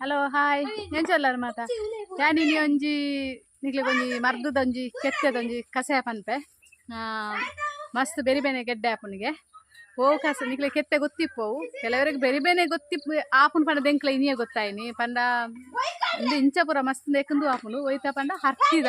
Hello hi ಎಂಚೊಲ್ಲಾರ ಮಾತ? ಯಾನಿನಿ ಒಂಜಿ ನಿಕ್ಲಿಗೆ ಒಂಜಿ ಮರ್ದದೊಂಜಿ ಕೆತ್ತದೊಂಜಿ ಕಸೆ ಪನ್ಪೆ ಮಸ್ತ್ ಬೆರಿ ಬೇನೆ ಗೆಡ್ಡೆ ಆಪುನಿಗೆ ಓ ಕಸ ನಿಕ್ಲೆ ಕೆತ್ತೆ ಗೊತ್ತಿಪ್ಪವು. ಕೆಲವರಿಗೆ ಬೆರಿ ಬೇನೆ ಗೊತ್ತಿಪ್ಪ ಆಪುನ್ ಪಂಡ ದೆಂಕ್ಲ ಇನಿಯೇ ಗೊತ್ತಾಯಿನಿ. ಪಂಡ ಇಂದು ಇಂಚ ಪೂರ ಮಸ್ತ್ ದೆಕ್ಕಂದು ಆಪುನು ಒಯ್ತ ಪಂಡ ಹರ್ತಿದ.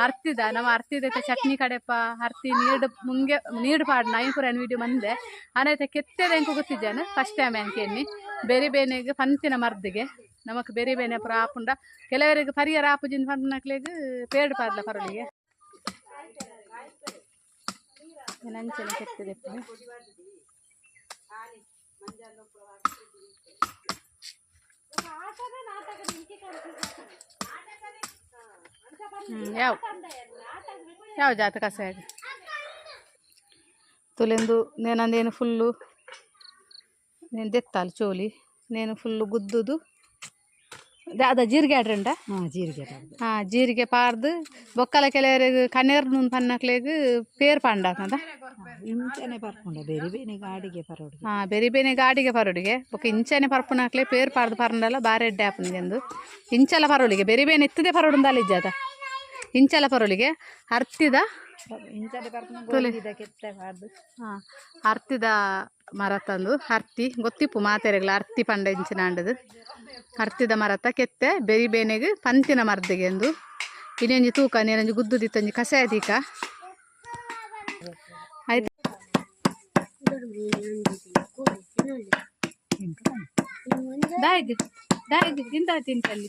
ಹರ್ತಿದ. ನಮ್ಮ ಹರ್ತಿದ ಚಟ್ನಿ ಕಡೆಪ ಹರ್ತಿ ನೀಡ್ ಮುಂಗೆ ನೀಡ್ ಪಾಡ್ ನಾಯಿ ಪೂರ ವಿಡಿಯೋ ಮಂದೆ ಅನೈತೆ ಕೆತ್ತೆ ದೆಂಕು ಗೊತ್ತಿದ್ದೇನೆ ಫಸ್ಟ್ ಟೈಮ್ ಅನ್ಕೇನಿ ಬೆರಿಬೇನೆಗ್ ಪಂತಿನ ಮರ್ದಿಗೆ. ನಮಕ್ ಬೆರಿಬೇನೆ ಪುರ ಆಪುಂಡ ಕೆಲವರಿಗೆ ಪರಿಯರ ಆಪುಜಿನ ಪನ್ನಕ್ಲೆಗ್ ಪೇಡ್ ಪಾರ್ಲ ಪರಳಿಗೆ. ನಂಚನೆ ಕೆತ್ತಿದೆ ಯಾವ? ಯಾವ ಜಾತ ಕಸ ತುಲೆಂದು, ನೇನಂದೇನು ಫುಲ್ಲು? నేను తెత్తాలి చోలి నేను ఫుల్ గుద్దుదు ಅದ ಜೀರಿಗೆ ಆಡ್ರಂಡ ಹಾಂ ಜೀರಿಗೆ ಹಾ ಜೀರಿಗೆ ಪಾರ್ದು ಬೊಕ್ಕಲ ಕೆಲವರಿಗೆ ಕಣ್ಣೀರ್ ನೂನ್ ಪನ್ನಕ್ಲೆಗ್ ಪೇರ್ ಪಂಡಾಕಂದ ಇಂಚನೆ ಬರ್ಕೊಂಡ ಬೇರೆ ಬೇರೆ ಗಾಡಿಗೆ ಪರೋಡಿಗೆ ಹಾ ಬೆರಿ ಬೇನೆ ಗಾಡಿಗೆ ಪರೋಡಿಗೆ ಬೊಕ್ಕ ಇಂಚನೆ ಪರ್ಪುನಾಕ್ಲೆ ಪೇರ್ ಪಾರ್ದು ಪರಂಡಲ್ಲ ಬಾರಿ ಎಡ್ಡೆ ಆಪನಿಗೆಂದು ಇಂಚಲ ಪರೋಳಿಗೆ ಬೆರಿ ಬೇನೆ ಎತ್ತದೆ ಪರೋಡುಂದಲ್ಲ ಇಜ್ಜಾದ ಇಂಚಲ ಪರೋಳಿಗೆ ಅರ್ತಿದ? ಅರ್ತಿದ ಹಾ ಮರ ತಂದು ಹರ್ತಿ ಗೊತ್ತಿಪ್ಪು ಮಾತೆರೆಗ್ಲ ಅರ್ತಿ ಪಂಡ ಇಂಚಿನ ಅಂಡದು. ಹರ್ತಿದ ಮರತ ಕೆತ್ತೆ ಬೆರಿ ಬೇನೆಗೆ ಪಂತಿನ ಮರದಿಗೆ ಎಂದು. ಇನ್ನೊಂಜಿ ತೂಕ ನೀನೊಂಜಿ ಗುದ್ದು ದಿತ್ತಂಜಿ ಕಷಾಯ ದೀಕ ಆಯ್ತು. ದಾಯ್ದು ದಾಯ್ದು ತಿಂತ ತಿಂತಲ್ಲಿ.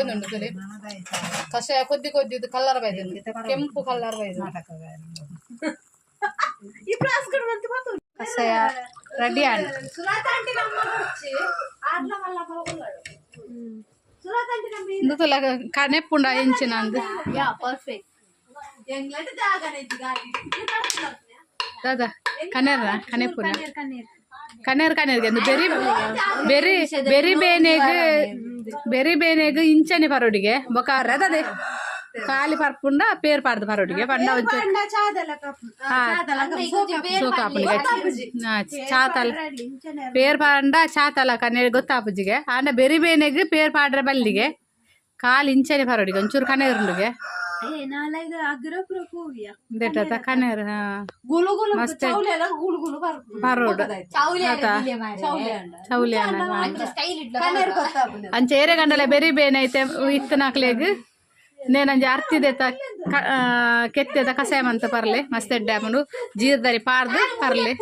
ಒಂದುಂಟು ತುಲೆ ಕಷಾಯ ಕೊದ್ದಿ ಕೊದ್ದಿದ್ದು ಕಲ್ಲರ್ ಬೈದು ಕೆಂಪು ಕಲ್ಲರ್ ಬೈದು ಕಷಾಯ ರೆಡಿ ಆಂಡ್ ತುಲ ಕನೆಪ್ಪುಂಡ ಎಂಚಿನ ಅಂದು. ದಾದಾ ಕನೇರ ಕನೆಪ್ಪುನ ಕನೇರ್ ಕನೇರ್ಗೆ ಅಂದು ಬೆರಿ ಬೆರಿ ಬೆರಿ ಬೇನೆಗ್ ಇಂಚನೆ ಪರೋಡಿಗೆ. ಬೊಕಾರ ಅದೇ ಖಾಲಿ ಪರ್ಪುಂಡ ಪೇರ್ ಪಾಡ್ದು ಪರೋಡಿಗೆ. ಪಂಡ ಚಾತಲ್ ಪೇರ್ ಪಾಂಡ ಚಾತಲ ಕನ್ನೆ ಗೊತ್ತಾಪುಜಿಗೆ ಆಂಡ ಬೆರಿ ಬೇನೆಗ್ ಪೇರ್ ಪಾಡ್ರೆ ಬಲ್ಲಿಗೆ. ಕಾಲು ಇಂಚನೆ ಪರೋಡಿಗೆ ಒಂಚೂರು ಕನೇರುಂಡಿಗೆ ಗಂಡಲೆ ಚೌಲಿ ಅಂಚ ಬೆರಿ ಬೇನೈತೆ ಐತೆ ಇತ್ತನಾಕ್ಲೆಗ್ ನೇನಂಜಿ ಅರ್ತಿದೆತ ಕೆತ್ತೆದ ಕಷಾಯ ಮಂತ ಪರ್ಲೆ ಮಸ್ತ್ ಎಡ್ಡೆ ಹಾಕೊಂಡು ಜೀರ್ದರಿ ಪಾರ್ದು ಪರ್ಲೆ.